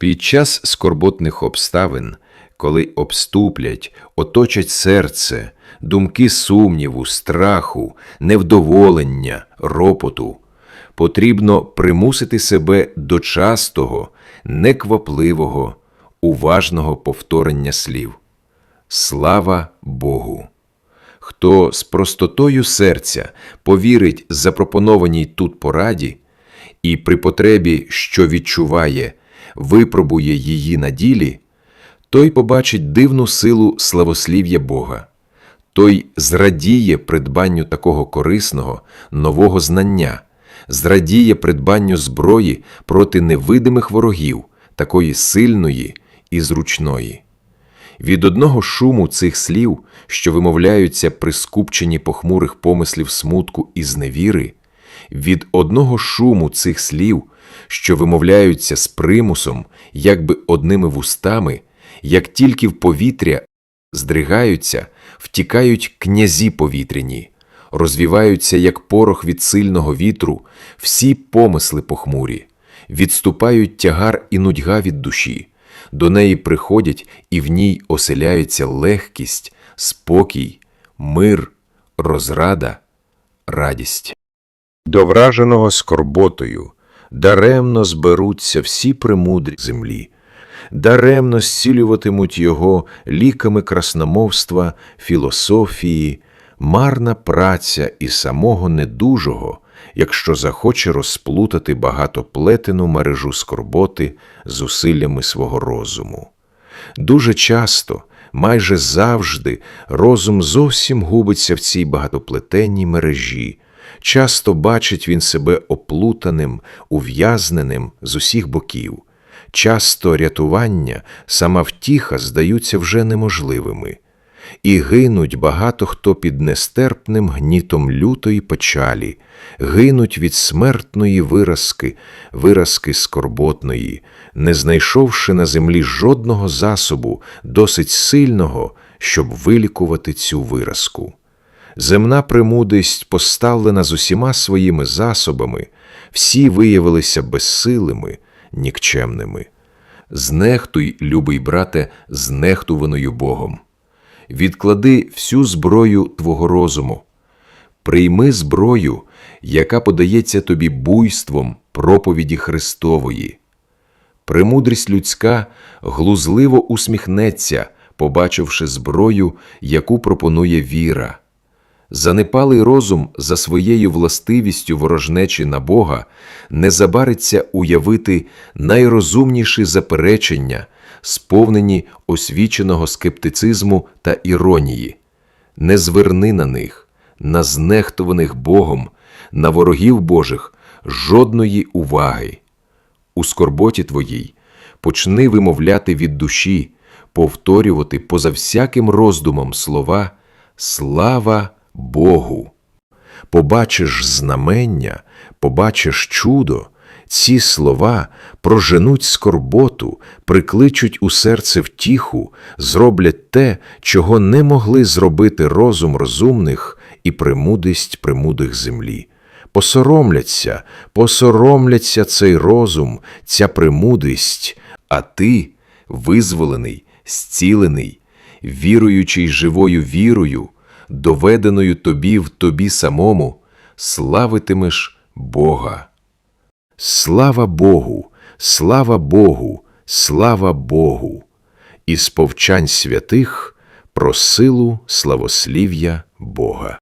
Під час скорботних обставин, коли обступлять, оточать серце, думки сумніву, страху, невдоволення, ропоту, потрібно примусити себе до частого, неквапливого, уважного повторення слів. Слава Богу! Хто з простотою серця повірить запропонованій тут пораді і при потребі, що відчуває, випробує її на ділі, той побачить дивну силу славослів'я Бога, той зрадіє придбанню такого корисного, нового знання, зрадіє придбанню зброї проти невидимих ворогів, такої сильної і зручної. Від одного шуму цих слів, що вимовляються при скупченні похмурих помислів смутку і зневіри, від одного шуму цих слів, що вимовляються з примусом, якби одними вустами, як тільки в повітря здригаються, втікають князі повітряні, розвіваються, як порох від сильного вітру, всі помисли похмурі, відступають тягар і нудьга від душі, до неї приходять і в ній оселяються легкість, спокій, мир, розрада, радість. До враженого скорботою даремно зберуться всі премудрі землі, даремно зцілюватимуть його ліками красномовства, філософії, марна праця і самого недужого, якщо захоче розплутати багатоплетену мережу скорботи зусиллями свого розуму. Дуже часто, майже завжди, розум зовсім губиться в цій багатоплетенній мережі. Часто бачить він себе оплутаним, ув'язненим з усіх боків. Часто рятування, сама втіха здаються вже неможливими. І гинуть багато хто під нестерпним гнітом лютої печалі, гинуть від смертної виразки, виразки скорботної, не знайшовши на землі жодного засобу, досить сильного, щоб вилікувати цю виразку. Земна премудисть, поставлена з усіма своїми засобами, всі виявилися безсилими, нікчемними. Знехтуй, любий брате, знехтуваною Богом. Відклади всю зброю твого розуму, прийми зброю, яка подається тобі буйством проповіді Христової. Премудрість людська глузливо усміхнеться, побачивши зброю, яку пропонує віра. Занепалий розум за своєю властивістю ворожнечі на Бога не забариться уявити найрозумніші заперечення, сповнені освіченого скептицизму та іронії. Не зверни на них, на знехтуваних Богом, на ворогів Божих жодної уваги. У скорботі твоїй почни вимовляти від душі, повторювати поза всяким роздумом слова Слава Богу. Побачиш знамення, побачиш чудо, ці слова проженуть скорботу, прикличуть у серце втіху, зроблять те, чого не могли зробити розум розумних і премудисть премудих землі. Посоромляться, посоромляться цей розум, ця премудисть, а ти, визволений, зцілений, віруючий живою вірою, доведеною тобі в тобі самому, славитимеш Бога. Слава Богу, слава Богу, слава Богу! Із повчань святих про силу славослів'я Бога.